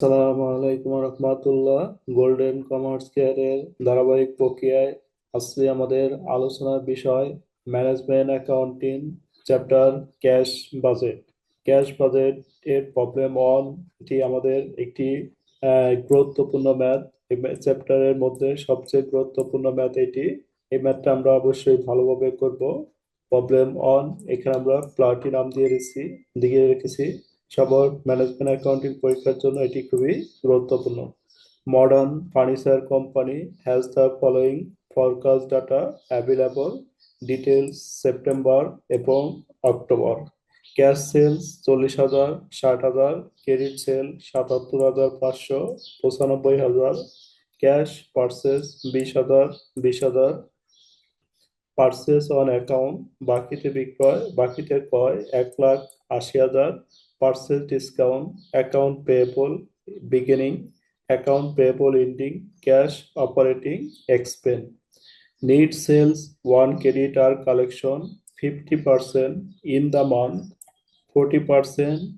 আসসালামু আলাইকুম রহমতুল্লাহ। Golden commerce কেয়ারের ধারাবাহিক প্রক্রিয়ায় আজকে আমাদের আলোচনার বিষয় management accounting chapter cash budget cash budget এর প্রবলেম অন এটি আমাদের একটি গুরুত্বপূর্ণ ম্যাথ এই চ্যাপ্টারের মধ্যে সবচেয়ে গুরুত্বপূর্ণ ম্যাথ এটি। এই ম্যাথটা আমরা অবশ্যই ভালোভাবে করব। প্রবলেম অন এখানে আমরা প্লাটি নাম দিয়ে রেখেছি দিয়ে রেখেছি। সবার ম্যানেজমেন্ট অ্যাকাউন্টিং পরীক্ষার জন্য এটি খুবই গুরুত্বপূর্ণ। Modern furniture company has the following forecast data available details September এবং অক্টোবর ক্যাশ সেলস চল্লিশ হাজার, ষাট হাজার ক্রেডিট সেল সাতাত্তর হাজার, পাঁচশো পঁচানব্বই হাজার ক্যাশ পার্সেস বিশ হাজার বিশ হাজার। পার্সেস অন অ্যাকাউন্ট বাকিতে বিক্রয়, বাকিতে ক্রয় এক লাখ আশি হাজার। Purchase discount account payable beginning account payable ending cash operating expense need sales, one credit or collection 50% in the month 40%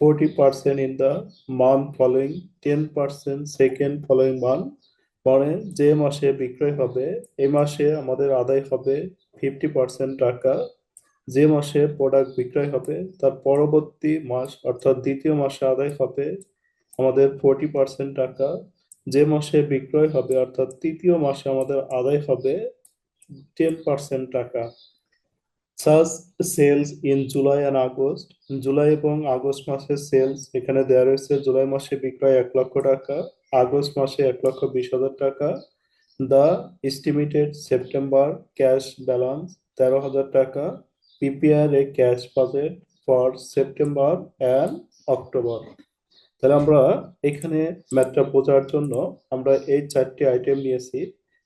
40% in the month following 10% second following month. মানে যে মাসে বিক্রয় হবে এ মাসে আমাদের আদায় হবে ফিফটি পার্সেন্ট টাকা যে মাসে প্রোডাক্ট বিক্রয় হবে, তার পরবর্তী মাস অর্থাৎ দ্বিতীয় মাসে আদায় হবে আমাদের ফোরটি পার্সেন্ট টাকা। যে মাসে বিক্রয় হবে অর্থাৎ তৃতীয় মাসে আমাদের আদায় হবে টেন পার্সেন্ট টাকা। সাস sales in July and August July এবং আগস্ট মাসের সেলস এখানে দেওয়া রয়েছে জুলাই মাসে বিক্রয় এক লক্ষ টাকা আগস্ট মাসে এক লক্ষ বিশ হাজার টাকা। The estimated September cash balance তেরো হাজার টাকা। Prepare a cash budget for September and October তাহলে আমরা এখানে ম্যাথটা বোঝার জন্য আমরা এই চারটি আইটেম নিয়েছি।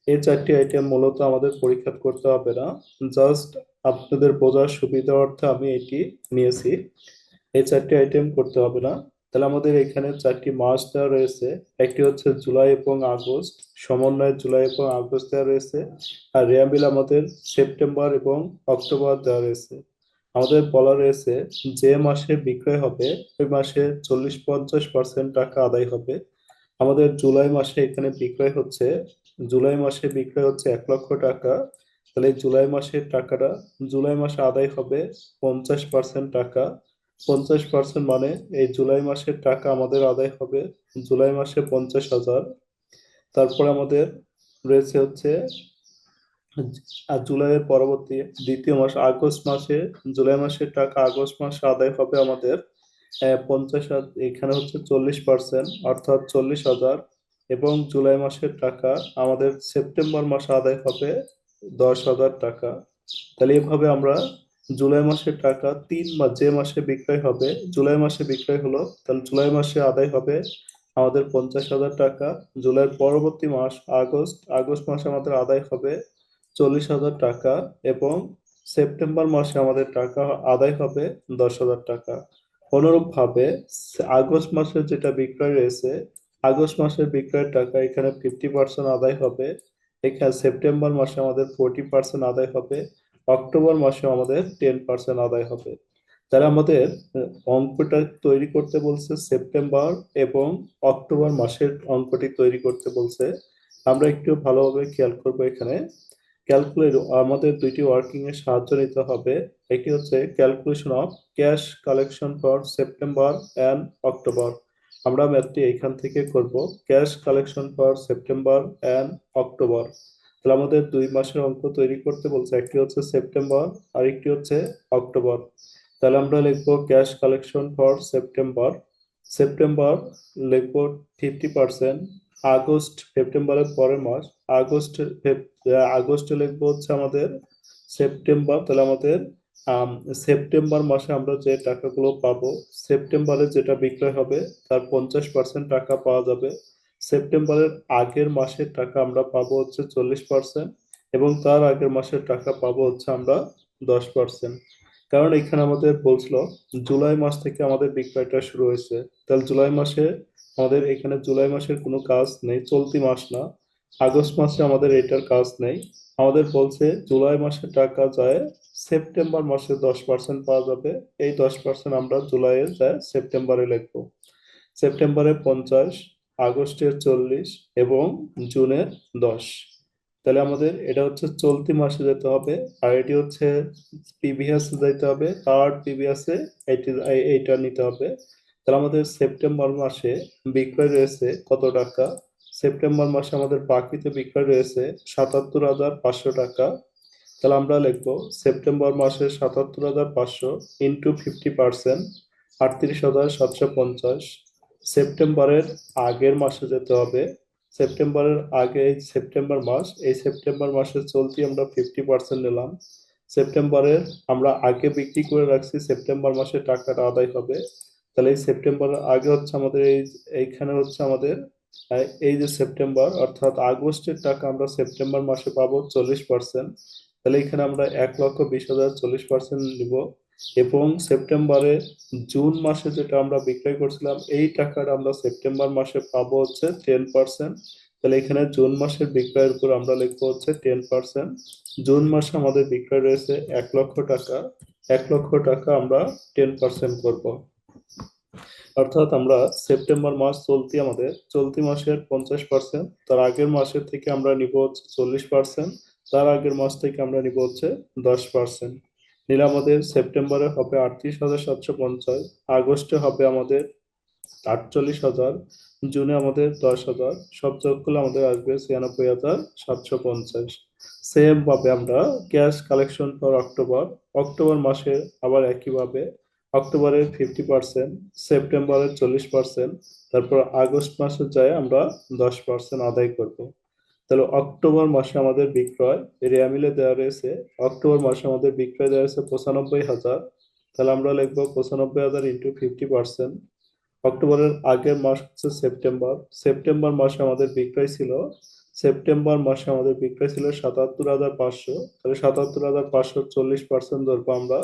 এই চারটি আইটেম মূলত আমাদের পরীক্ষা করতে হবে না। জাস্ট আপনাদের বোঝার সুবিধা অর্থে আমি এটি নিয়েছি। এই চারটি আইটেম করতে হবে না। তাহলে আমাদের এখানে চারটি মাস দেওয়া রয়েছে। একটি হচ্ছে জুলাই এবং আগস্ট, সমন্বয়ে জুলাই এবং আগস্ট দেওয়া রয়েছে আর রেয়াবিল আমাদের সেপ্টেম্বর এবং অক্টোবর দেওয়া রয়েছে। আমাদের বলা রয়েছে যে মাসে বিক্রয় হবে, ওই মাসে চল্লিশ পঞ্চাশ পার্সেন্ট টাকা আদায় হবে। আমাদের জুলাই মাসে এখানে বিক্রয় হচ্ছে, জুলাই মাসে বিক্রয় হচ্ছে এক লক্ষ টাকা। তাহলে জুলাই মাসের টাকাটা জুলাই মাসে আদায় হবে পঞ্চাশ পার্সেন্ট টাকা। পঞ্চাশ পার্সেন্ট মানে এই জুলাই মাসের টাকা আমাদের আদায় হবে জুলাই মাসে পঞ্চাশ হাজার। তারপর আমাদের রয়েছে হচ্ছে আর জুলাইয়ের পরবর্তী দ্বিতীয় মাস আগস্ট মাসে, জুলাই মাসের টাকা আগস্ট মাসে আদায় হবে আমাদের পঞ্চাশ এখানে হচ্ছে চল্লিশ পার্সেন্ট অর্থাৎ চল্লিশ হাজার। এবং জুলাই মাসের টাকা আমাদের সেপ্টেম্বর মাসে আদায় হবে দশ হাজার টাকা। তাহলে এভাবে আমরা জুলাই মাসের টাকা তিন মাস যে মাসে বিক্রয় হবে, জুলাই মাসে বিক্রয় হলো, তাহলে জুলাই মাসে আদায় হবে আমাদের পঞ্চাশ হাজার টাকা। জুলাইয়ের পরবর্তী মাস, আগস্ট আগস্ট মাসে আমাদের আদায় হবে চল্লিশ হাজার টাকা এবং সেপ্টেম্বর মাসে আমাদের টাকা আদায় হবে দশ হাজার টাকা। অনুরূপ ভাবে আগস্ট মাসের যেটা বিক্রয় রয়েছে, আগস্ট মাসের বিক্রয়ের টাকা এখানে ফিফটি পার্সেন্ট আদায় হবে। এখানে সেপ্টেম্বর মাসে আমাদের ফোরটি পার্সেন্ট আদায় হবে। অক্টোবর মাসে আমাদের টেন পার্সেন্ট আদায় হবে। তারা আমাদের অঙ্কটা তৈরি করতে বলছে সেপ্টেম্বর এবং অক্টোবর মাসের অঙ্কটি তৈরি করতে বলছে, আমরা একটু ভালোভাবে খেয়াল করব এখানে। ক্যালকুলেট আমাদের দুইটি ওয়ার্কিং এর সাহায্য নিতে হবে। একটি হচ্ছে calculation of cash collection for September and October আমরা ম্যাথটি এখান থেকে করব। Cash collection for September and October তাহলে আমাদের দুই মাসের অঙ্ক তৈরি করতে বলছে, একটি হচ্ছে সেপ্টেম্বর আর একটি হচ্ছে অক্টোবর। তাহলে আমরা লিখব cash collection for September September লিখব ফিফটি পার্সেন্ট আগস্ট সেপ্টেম্বরের পরের মাস, আগস্ট আগস্টে লিখব হচ্ছে আমাদের সেপ্টেম্বর। তাহলে আমাদের সেপ্টেম্বর মাসে আমরা যে টাকাগুলো পাবো, সেপ্টেম্বরে যেটা বিক্রয় হবে, তার পঞ্চাশ পার্সেন্ট টাকা পাওয়া যাবে। সেপ্টেম্বরের আগের মাসের টাকা আমরা পাবো হচ্ছে চল্লিশ পার্সেন্ট এবং তার আগের মাসের টাকা পাবো হচ্ছে আমরা দশ পার্সেন্ট কারণ এখানে আমাদের বলছিল জুলাই মাস থেকে আমাদের বিক্রয়টা শুরু হয়েছে। তাহলে জুলাই মাসে আমাদের এখানে জুলাই মাসের কোনো কাজ নেই, চলতি মাস না। আগস্ট মাসে আমাদের এটার কাজ নেই। আমাদের বলছে জুলাই মাসে টাকা যায় সেপ্টেম্বর মাসে দশ পার্সেন্ট পাওয়া যাবে। এই দশ পার্সেন্ট আমরা জুলাইয়ে যায় সেপ্টেম্বরে লিখব। সেপ্টেম্বরে পঞ্চাশ আগস্টের চল্লিশ এবং জুনের দশ। তাহলে আমাদের এটা হচ্ছে চলতি মাসে যেতে হবে আর এটি হচ্ছে প্রিভিয়াসে যেতে হবে, থার্ড প্রিভিয়াসে এইটা নিতে হবে। তাহলে আমাদের সেপ্টেম্বর মাসে বিক্রয় রয়েছে কত টাকা? সেপ্টেম্বর মাসে আমাদের বাকিতে বিক্রয় রয়েছে সাতাত্তর হাজার পাঁচশো টাকা। তাহলে আমরা লিখব সেপ্টেম্বর মাসে সাতাত্তর হাজার পাঁচশো ইন্টু ফিফটি পার্সেন্ট আটত্রিশ হাজার সাতশো পঞ্চাশ। সেপ্টেম্বরের আগের মাসে যেতে হবে। সেপ্টেম্বরের আগে সেপ্টেম্বর মাস, এই সেপ্টেম্বর মাসে চলতি আমরা ফিফটি পার্সেন্ট নিলাম। সেপ্টেম্বরের আমরা আগে বিক্রি করে রাখছি, সেপ্টেম্বর মাসে টাকাটা আদায় হবে। তাহলে এই সেপ্টেম্বরের আগে হচ্ছে আমাদের এই, এইখানে হচ্ছে আমাদের এই যে সেপ্টেম্বর, অর্থাৎ আগস্টের টাকা আমরা সেপ্টেম্বর মাসে পাবো চল্লিশ পার্সেন্ট তাহলে এখানে আমরা এক লক্ষ বিশ হাজার চল্লিশ পার্সেন্ট নিব। এবং সেপ্টেম্বরে জুন মাসে যেটা আমরা বিক্রয় করছিলাম, এই টাকাটা আমরা সেপ্টেম্বর মাসে পাবো হচ্ছে টেন পার্সেন্ট তাহলে এখানে জুন মাসের বিক্রয়ের উপর আমরা লিখব হচ্ছে টেন পার্সেন্ট জুন মাসে আমাদের বিক্রয় রয়েছে এক লক্ষ টাকা। এক লক্ষ টাকা আমরা টেন পার্সেন্ট করব। অর্থাৎ আমরা সেপ্টেম্বর মাস চলতি আমাদের, চলতি মাসের পঞ্চাশ পার্সেন্ট তার আগের মাসের থেকে আমরা নিব হচ্ছে চল্লিশ পার্সেন্ট তার আগের মাস থেকে আমরা নিব হচ্ছে দশ পার্সেন্ট নিলে আমাদের সেপ্টেম্বরে হবে আটত্রিশ হাজার সাতশো পঞ্চাশ, আগস্টে হবে আমাদের আটচল্লিশ হাজার, জুনে আমাদের দশ হাজার, সব করলে আমাদের আসবে ছিয়ানব্বই হাজার সাতশো পঞ্চাশ। সেম ভাবে আমরা cash collection for October October মাসে আবার একইভাবে অক্টোবরের ফিফটি পার্সেন্ট সেপ্টেম্বরের চল্লিশ পার্সেন্ট তারপর আগস্ট মাসে যায় আমরা দশ পার্সেন্ট আদায় করব। তাহলে অক্টোবর মাসে আমাদের বিক্রয় রেয়ামিলে দেওয়া রয়েছে, অক্টোবর মাসে আমাদের বিক্রয় দেওয়া রয়েছে পঁচানব্বই হাজার। তাহলে আমরা লিখব পঁচানব্বই হাজার ইন্টু ফিফটি পার্সেন্ট অক্টোবরের আগের মাস হচ্ছে সেপ্টেম্বর। সেপ্টেম্বর মাসে আমাদের বিক্রয় ছিল, সেপ্টেম্বর মাসে আমাদের বিক্রয় ছিল সাতাত্তর হাজার পাঁচশো। তাহলে সাতাত্তর হাজার পাঁচশো চল্লিশ পার্সেন্ট ধরবো আমরা।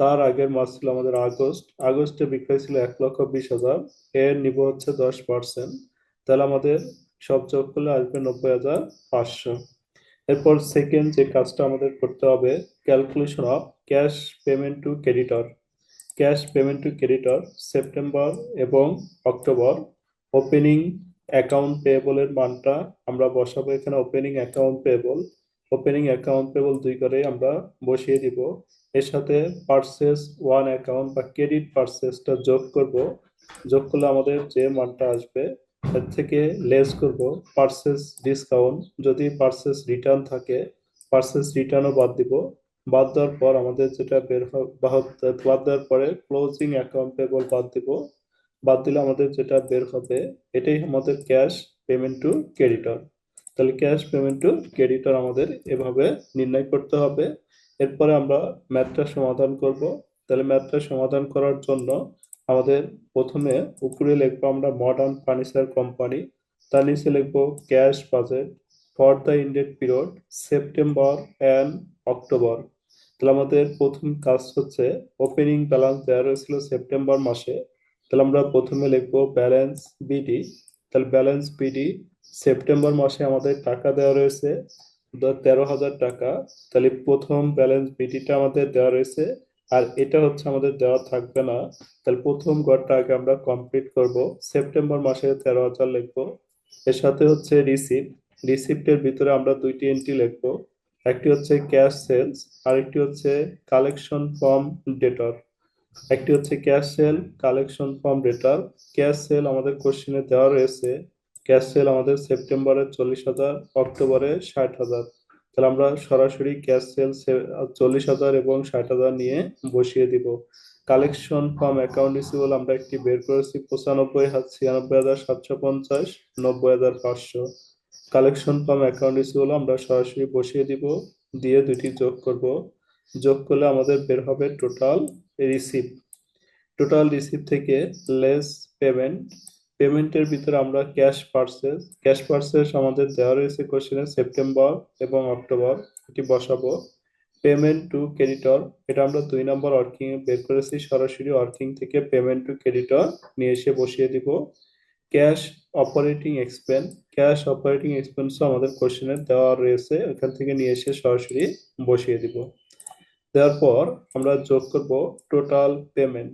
তার আগের মাস ছিল আমাদের আগস্ট। আগস্টে বিক্রয় ছিল এক লক্ষ বিশ হাজার। এর নিব হচ্ছে দশ পার্সেন্ট তাহলে আমাদের সব যোগ করলে আসবে নব্বই হাজার পাঁচশো। এরপর সেকেন্ড যে কাজটা আমাদের করতে হবে calculation of cash payment to creditor cash payment to creditor September এবং অক্টোবর ওপেনিং অ্যাকাউন্ট পেয়েবলের মানটা আমরা বসাবো এখানে opening account payable opening account payable দুই করে আমরা বসিয়ে দিব। এর সাথে পার্সেস ওয়ান অ্যাকাউন্ট বা ক্রেডিট পার্সেসটা যোগ করব। যোগ করলে আমাদের যে মানটা আসবে এর থেকে লেস করব পার্সেস ডিসকাউন্ট যদি পার্সেস রিটার্ন থাকে পার্সেস রিটার্নও বাদ দিব। বাদ দেওয়ার পর আমাদের যেটা বের বাদ দেওয়ার পরে ক্লোজিং অ্যাকাউন্ট পেবল বাদ দিব। বাদ দিলে আমাদের যেটা বের হবে, এটাই আমাদের ক্যাশ পেমেন্ট টু ক্রেডিটর তাহলে ক্যাশ পেমেন্ট টু ক্রেডিটর আমাদের এভাবে নির্ণয় করতে হবে। এরপরে আমরা ম্যাথটা সমাধান করব। তাহলে ম্যাথটা সমাধান করার জন্য আমাদের প্রথমে উপরে লিখব আমরা মডার্ন ফার্নিচার কোম্পানি তার নিচে লিখব cash budget for the ended period September and October তাহলে আমাদের প্রথম কাজ হচ্ছে ওপেনিং ব্যালেন্স দেওয়া রয়েছিল সেপ্টেম্বর মাসে। তাহলে আমরা প্রথমে লিখব ব্যালেন্স বিডি তাহলে ব্যালেন্স বিডি সেপ্টেম্বর মাসে আমাদের টাকা দেওয়া রয়েছে। তেরো হাজার টাকা। তাহলে প্রথম ব্যালেন্স বিডিটা আমাদের দেওয়া রয়েছে আর এটা হচ্ছে আমাদের দেওয়া থাকবে না। তাহলে প্রথম ঘরটা আগে আমরা কমপ্লিট করব। সেপ্টেম্বর মাসে তেরো হাজার লিখব। এর সাথে হচ্ছে রিসিপ্ট রিসিপ্টের ভিতরে আমরা দুইটি এন্ট্রি লিখব। একটি হচ্ছে ক্যাশ সেলস আরেকটি হচ্ছে কালেকশন ফর্ম ডেটর একটি হচ্ছে cash sale collection from debtor cash sale আমাদের কোশ্চেনে দেওয়া রয়েছে। ক্যাশ সেল আমাদের সেপ্টেম্বরে চল্লিশ হাজার অক্টোবরে ষাট হাজার। তাহলে আমরা সরাসরি ক্যাশ সেল চল্লিশ হাজার এবং ষাট হাজার নিয়ে বসিয়ে দিব। কালেকশন ফর্ম অ্যাকাউন্ট রিসিভেবল আমরা একটি বের করেছি পঁচানব্বই ছিয়ানব্বই হাজার সাতশো পঞ্চাশ, নব্বই হাজার পাঁচশো। কালেকশন ফর্ম অ্যাকাউন্ট রিসিভেবল আমরা সরাসরি বসিয়ে দিব, দিয়ে দুটি যোগ করব। যোগ করলে আমাদের বের হবে টোটাল রিসিপ্ট টোটাল রিসিপ্ট থেকে লেস পেমেন্ট পেমেন্টের ভিতরে আমরা ক্যাশ পার্সেস ক্যাশ পার্সেস আমাদের দেওয়া রয়েছে কোশ্চেনে সেপ্টেম্বর এবং অক্টোবর, এটি বসাবো। পেমেন্ট টু ক্রেডিটর, এটা আমরা দুই নম্বর এ বের করেছি, সরাসরি ওয়ার্কিং থেকে পেমেন্ট টু ক্রেডিটর নিয়ে এসে বসিয়ে দিব। Cash operating expense cash operating এক্সপেন্সও আমাদের কোশ্চেনে দেওয়া রয়েছে এখান থেকে নিয়ে এসে সরাসরি বসিয়ে দিব। দেওয়ার পর আমরা যোগ করব টোটাল পেমেন্ট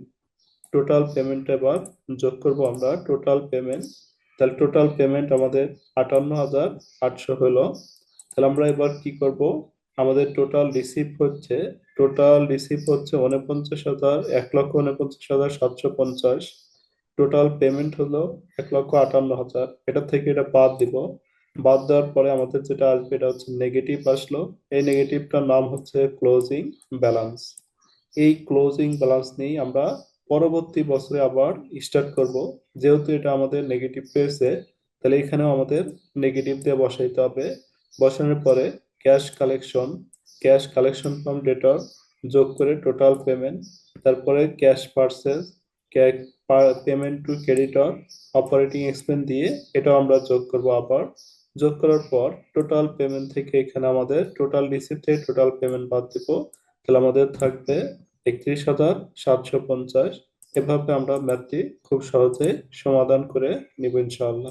টোটাল পেমেন্ট এবার যোগ করব আমরা টোটাল পেমেন্ট তাহলে টোটাল পেমেন্ট আমাদের আটান্ন হাজার আটশো হলো। তাহলে আমরা এবার কি করব? আমাদের টোটাল রিসিভ হচ্ছে টোটাল রিসিভ হচ্ছে উনপঞ্চাশ হাজার এক লক্ষ উনপঞ্চাশ হাজার সাতশো পঞ্চাশ। টোটাল পেমেন্ট হলো এক লক্ষ আটান্ন হাজার এটা থেকে এটা বাদ দিব। বাদ দেওয়ার পরে আমাদের যেটা আসবে এটা হচ্ছে নেগেটিভ আসলো। এই নেগেটিভটার নাম হচ্ছে ক্লোজিং ব্যালেন্স এই ক্লোজিং ব্যালেন্স নিয়েই আমরা পরবর্তী বছরে আবার স্টার্ট করব। যেহেতু এটা আমাদের নেগেটিভ পেয়েছে তাহলে এখানেও আমাদের নেগেটিভ দিয়ে বসাইতে হবে। বসানোর পরে cash collection cash collection from debtor যোগ করে টোটাল পেমেন্ট তারপরে cash purchase payment to creditor operating expense দিয়ে এটাও আমরা যোগ করব আবার। যোগ করার পর টোটাল পেমেন্ট থেকে এখানে আমাদের টোটাল রিসিভ থেকে টোটাল পেমেন্ট বাদ দিব। তাহলে আমাদের থাকবে একত্রিশ হাজার সাতশো পঞ্চাশ। এভাবে আমরা ম্যাথটি খুব সহজে সমাধান করে নিব ইনশাআল্লাহ।